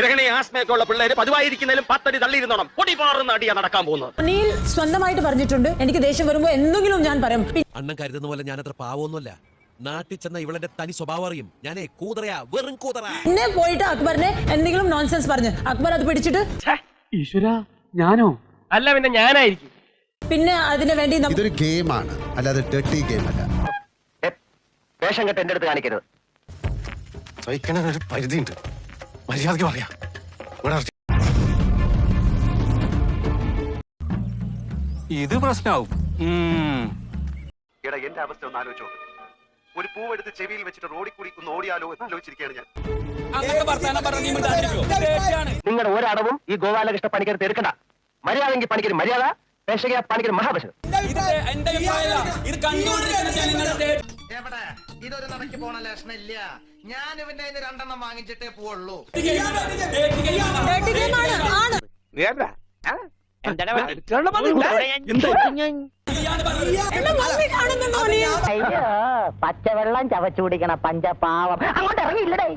ഗ്രഹണി ആസ്മയൊക്കെ ഉള്ള പിള്ളേര് പതിവായിരിക്കുന്നതിലും പത്തടി തള്ളിയിരുന്നോണം. പൊടി പാറുന്ന അടിയാ നടക്കാൻ പോകുന്നത്. അനിൽ സ്വന്തമായിട്ട് പറഞ്ഞിട്ടുണ്ട്. എനിക്ക് ദേഷ്യം വരുമ്പോൾ എന്തെങ്കിലും ഞാൻ പറയും. അണ്ണൻ കരുതുന്ന പോലെ ഞാനത്ര പാവമൊന്നുമല്ല നാട്ടിൽ ചെന്ന ഇവളെന്റെ തനി സ്വഭാവം അറിയും. ഞാനേ കൂതറയാ വെറും കൂതറ. പിന്നെ പോയിട്ട് അക്ബറിനെ എന്തെങ്കിലും നോൺസെൻസ് പറഞ്ഞു. അക്ബർ അത് പിടിച്ചിട്ട് ഈശ്വര ഞാനോ? അല്ല പിന്നെ ഞാനായിരിക്കും. പിന്നെ അതിനു വേണ്ടി നമ്മ- ഇതൊരു ഗെയിമാണ്. അല്ലാതെ ഡെർട്ടി ഗെയിം അല്ല. വേഷം കെട്ട് എന്റെ അടുത്ത് കാണിക്കരുത്. സഹിക്കണ ഒരു പരിധിയുണ്ട്. മര്യാദയ്ക്ക് പറയാ ഇത് പ്രശ്നാവും എടാ എന്റെ അവസ്ഥ ഒന്ന് ആലോചിച്ചോ ഒരു പൂവെടുത്ത് ചെവിയിൽ വെച്ചിട്ട് റോഡിൽ കൂടി ഒന്ന് ഓടിയാലോ എന്ന് ആലോചിച്ചിരിക്കുകയാണ് ഞാൻ. നിങ്ങളുടെ ഒരടവും ഈ ഗോപാലകൃഷ്ണ പണിക്കരുത്ത് എടുക്കണ്ട മര്യാദെങ്കിൽ പണിക്കര് മര്യാദ പേശക പണിക്കര് മഹാപേശകൻ എവിടെ? ഇതൊരു നടക്ക് പോണ ലക്ഷണില്ല. ഞാൻ ഇവന്റെ അതിന് രണ്ടെണ്ണം വാങ്ങിച്ചിട്ടേ പോവുള്ളൂ. പച്ചവെള്ളം ചവച്ചു കുടിക്കണ പഞ്ചപാവം. അങ്ങോട്ട് ഇറങ്ങിയില്ലടേ.